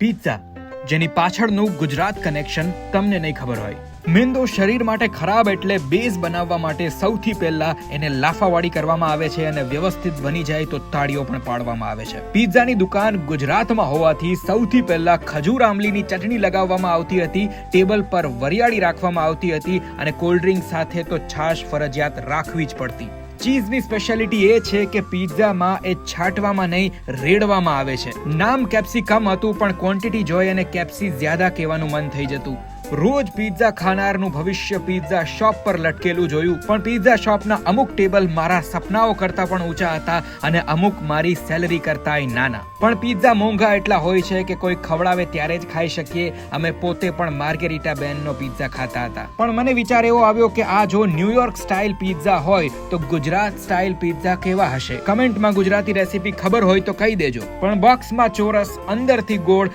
Pizza જેની પાછળનું Gujarat connection તમને નહીં ખબર હોય. મેંદો શરીર માટે ખરાબ એટલે બેઝ બનાવવા માટે સૌથી પહેલા એને લાફાવાળી કરવામાં આવે છે અને વ્યવસ્થિત બની જાય તો તાળીઓ પણ પાડવામાં આવે છે. પિઝાની દુકાન ગુજરાતમાં હોવાથી સૌથી પહેલા ખજૂર આમલીની ચટણી લગાવવામાં આવતી હતી, ટેબલ પર વરિયાળી રાખવામાં આવતી હતી અને કોલ્ડ ડ્રિંક સાથે તો છાશ ફરજિયાત રાખવી જ પડતી. ચીઝની સ્પેશિયાલિટી એ છે કે પિઝામાં એ છાંટવામાં નહીં, રેડવામાં આવે છે. નામ કેપ્સિકમ હતું પણ ક્વોન્ટિટી જોઈ અને કેપ્સી જ્યાદા કહેવાનું મન થઈ જતું. રોજ પિઝા ખાનારનું ભવિષ્ય પિઝા શોપ પર લટકેલું જોયું. પણ પિઝા શોપના અમુક ટેબલ મારા સપનાઓ કરતા પણ ઊંચા હતા અને અમુક મારી સેલરી કરતાંય નાના. પણ પિઝા મોંઘા એટલા હોય છે કે કોઈ ખવડાવે ત્યારે જ ખાઈ શકીએ. અમે પોતે પણ માર્ગેરિટા બેનનો પિઝા ખાતા હતા. પણ મને વિચાર એવો આવ્યો કે આ જો ન્યુયોર્ક સ્ટાઇલ પિઝા હોય તો ગુજરાત સ્ટાઇલ પિઝા કેવા હશે? કમેન્ટમાં ગુજરાતી રેસીપી ખબર હોય તો કહી દેજો. પણ બોક્સમાં ચોરસ, અંદરથી ગોળ